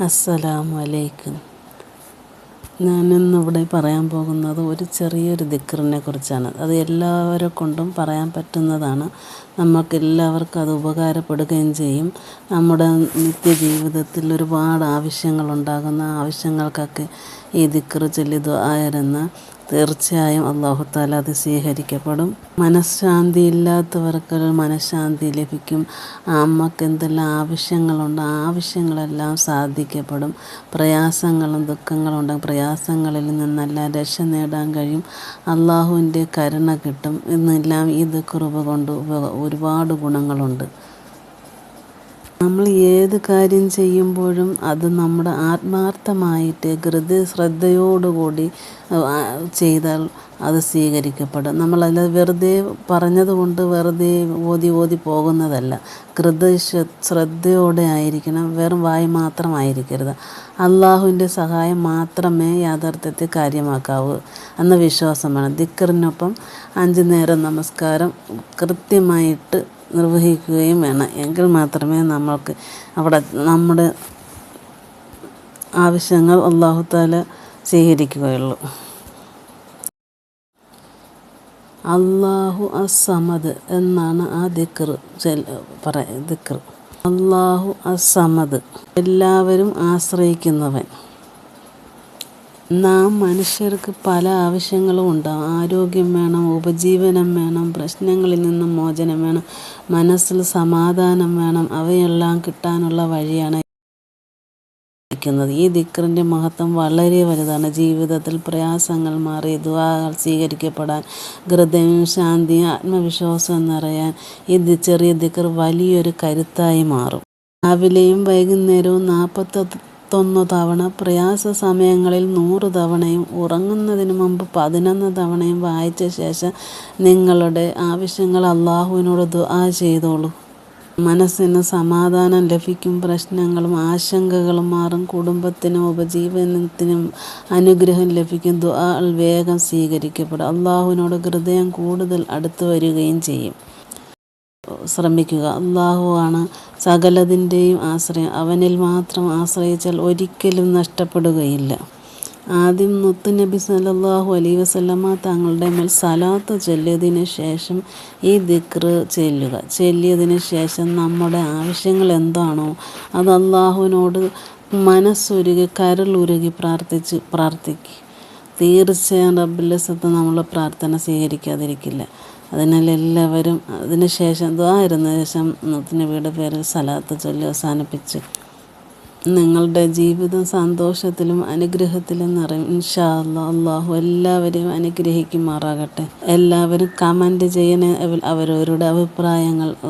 അസ്സലാമു അലൈക്കും ഞാനിന്നിവിടെ പറയാൻ പോകുന്നത് ഒരു ചെറിയൊരു ദിക്റിനെ കുറിച്ചാണ്. അത് എല്ലാവരെ കൊണ്ടും പറയാൻ പറ്റുന്നതാണ്. നമുക്ക് എല്ലാവർക്കും അത് ഉപകാരപ്പെടുകയും ചെയ്യും. നമ്മുടെ നിത്യജീവിതത്തിൽ ഒരുപാട് ആവശ്യങ്ങളുണ്ടാകുന്ന ആവശ്യങ്ങൾക്കൊക്കെ ഈ ദിക്റ് ചൊല്ലി തീർച്ചയായും അള്ളാഹു താല അത് സ്വീകരിക്കപ്പെടും. മനഃശാന്തി ഇല്ലാത്തവർക്ക് മനഃശാന്തി ലഭിക്കും. അമ്മയ്ക്ക് എന്തെല്ലാം ആവശ്യങ്ങളുണ്ട് ആ ആവശ്യങ്ങളെല്ലാം സാധിക്കപ്പെടും. പ്രയാസങ്ങളും ദുഃഖങ്ങളും ഉണ്ടെങ്കിൽ പ്രയാസങ്ങളിൽ നിന്നെല്ലാം രക്ഷ നേടാൻ കഴിയും. അള്ളാഹുവിന്റെ കരുണ കിട്ടും. എന്നെല്ലാം ഈ ദിക്റുബ കൊണ്ട് ഒരുപാട് ഗുണങ്ങളുണ്ട്. നമ്മൾ ഏത് കാര്യം ചെയ്യുമ്പോഴും അത് നമ്മുടെ ആത്മാർത്ഥമായിട്ട് ഹൃദയ ശ്രദ്ധയോടുകൂടി ചെയ്താൽ അത് സ്വീകരിക്കപ്പെടും. നമ്മളത് വെറുതെ പറഞ്ഞതുകൊണ്ട് വെറുതെ ഓതി ഓതി പോകുന്നതല്ല. ഹൃദയ ശ്രദ്ധയോടെ ആയിരിക്കണം. വെറും വായി മാത്രമായിരിക്കരുത്. അള്ളാഹുവിന്റെ സഹായം മാത്രമേ യാഥാർത്ഥ്യത്തെ കാര്യമാക്കാവൂ എന്ന വിശ്വാസമാണ്. ദിക്കറിനൊപ്പം അഞ്ചു നേരം നമസ്കാരം കൃത്യമായിട്ട് നിർവഹിക്കുകയും വേണം. എങ്കിൽ മാത്രമേ നമ്മൾക്ക് അവിടെ നമ്മുടെ ആവശ്യങ്ങൾ അള്ളാഹുത്താല സ്വീകരിക്കുകയുള്ളൂ. അള്ളാഹു അസമദ് എന്നാണ് ആ ദിക്കർ പറ ദിക്കർ അള്ളാഹു അസമദ് എല്ലാവരും ആശ്രയിക്കുന്നവൻ. നാം മനുഷ്യർക്ക് പല ആവശ്യങ്ങളും ഉണ്ടാവും ആരോഗ്യം വേണം ഉപജീവനം വേണം പ്രശ്നങ്ങളിൽ നിന്നും മോചനം വേണം മനസ്സിൽ സമാധാനം വേണം അവയെല്ലാം കിട്ടാനുള്ള വഴിയാണ് ഈ ദിക്റിന്റെ മഹത്വം വളരെ വലുതാണ്. ജീവിതത്തിൽ പ്രയാസങ്ങൾ മാറി ദുആകൾ സ്വീകരിക്കപ്പെടാൻ ഹൃദയം ശാന്തി ആത്മവിശ്വാസം നിറയാൻ ഈ ചെറിയ ദിക്ർ വലിയൊരു കരുത്തായി മാറും. രാവിലെയും വൈകുന്നേരവും നാൽപ്പത്തൊന്ന് തവണ പ്രയാസ സമയങ്ങളിൽ നൂറ് തവണയും ഉറങ്ങുന്നതിന് മുമ്പ് പതിനൊന്ന് തവണയും വായിച്ച ശേഷം നിങ്ങളുടെ ആവശ്യങ്ങൾ അള്ളാഹുവിനോട് ദുആ ചെയ്തോളൂ. മനസ്സിന് സമാധാനം ലഭിക്കും പ്രശ്നങ്ങളും ആശങ്കകളും മാറും കുടുംബത്തിനും ഉപജീവനത്തിനും അനുഗ്രഹം ലഭിക്കും ദുആ വേഗം സ്വീകരിക്കപ്പെടും. അള്ളാഹുവിനോട് ഹൃദയം കൂടുതൽ അടുത്തു വരികയും ചെയ്യും. ശ്രമിക്കുക. അള്ളാഹുവാണ് സകലതിന്റെയും ആശ്രയം. അവനിൽ മാത്രം ആശ്രയിച്ചാൽ ഒരിക്കലും നഷ്ടപ്പെടുകയില്ല. ആദ്യം മുത്തുനബി സല്ലല്ലാഹു അലൈ വസല്ലമ തങ്ങളുടെ മേൽ സലാത്ത് ചൊല്ലിയതിന് ശേഷം ഈ ദിക്ർ ചെല്ലുക. ചൊല്ലിയതിന് ശേഷം നമ്മുടെ ആവശ്യങ്ങൾ എന്താണോ അത് അള്ളാഹുവിനോട് മനസ്സുരുകി കരളുരുകി പ്രാർത്ഥിച്ച് പ്രാർത്ഥിക്കുക തീർച്ചയായും റബ്ബുല്ലസത്ത് നമ്മൾ പ്രാർത്ഥന സ്വീകരിക്കാതിരിക്കില്ല. അതിനാൽ എല്ലാവരും അതിന് ശേഷം ദ്വാരുന്ന ശേഷം നബിയുടെ പേരിൽ സലാത്ത് ചൊല്ലി അവസാനിപ്പിച്ച്. നിങ്ങളുടെ ജീവിതം സന്തോഷത്തിലും അനുഗ്രഹത്തിലും നിറയും. ഇൻഷാ അല്ലാ അള്ളാഹു എല്ലാവരെയും അനുഗ്രഹിക്കുമാറാകട്ടെ. എല്ലാവരും കമന്റ് ചെയ്യണേ അവ- അവരവരുടെ അഭിപ്രായങ്ങൾ